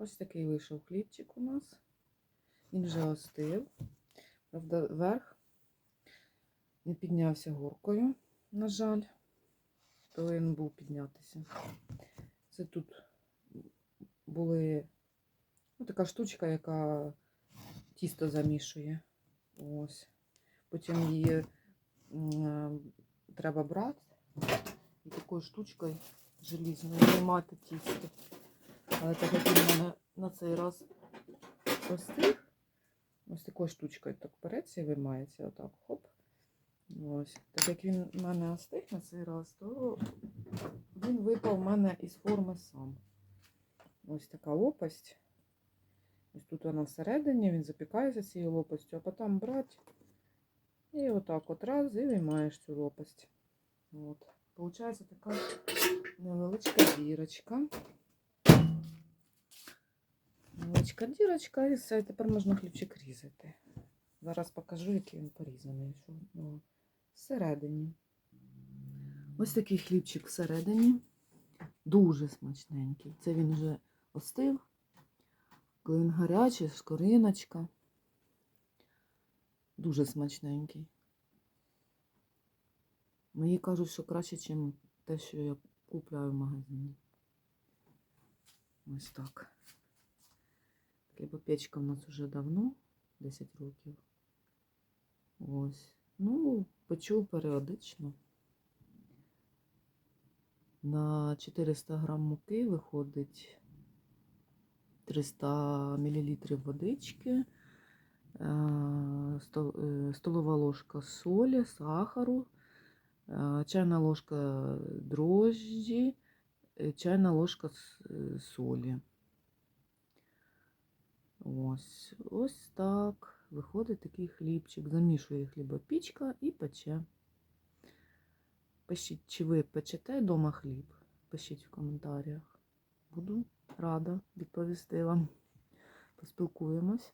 Ось такий вийшов хлібчик у нас. Він вже остив. Правда, верх не піднявся горкою, на жаль. Повинен був піднятися. Це тут були ну, така штучка, яка тісто замішує. Ось. Потім її е, треба брати і такою штучкою желізною виймати тісто. Але так як він у мене на цей раз остиг, ось такою штучкою так береться і виймається отак, хоп. Ось. Так як він у мене остиг на цей раз, то він випав в мене із форми сам. Ось така лопасть. Ось тут вона всередині, він запікається цією лопастю, а потім брати і отак от раз і виймаєш цю лопасть. От. Получається така невеличка дірочка. Невеличка дірочка, і все, тепер можна хлібчик різати. Зараз покажу, який він порізаний. Що, ну, всередині. Ось такий хлібчик всередині. Дуже смачненький. Це він вже остив. Коли він гарячий, скориночка. Дуже смачненький. Мені кажуть, що краще, ніж те, що я купляю в магазині. Ось так. Таке печка в нас вже давно, 10 років. Ось. Ну, печу періодично. На 400 грам муки виходить 300 мл водички, е, е, столова ложка солі, сахару, е, чайна ложка дрожжі, чайна ложка солі. Ось, ось так. Виходить такий хлібчик. Замішує хлібопічка і пече. Пишіть, чи ви печете вдома хліб? Пишіть в коментарях. Буду рада відповісти вам. Поспілкуємось.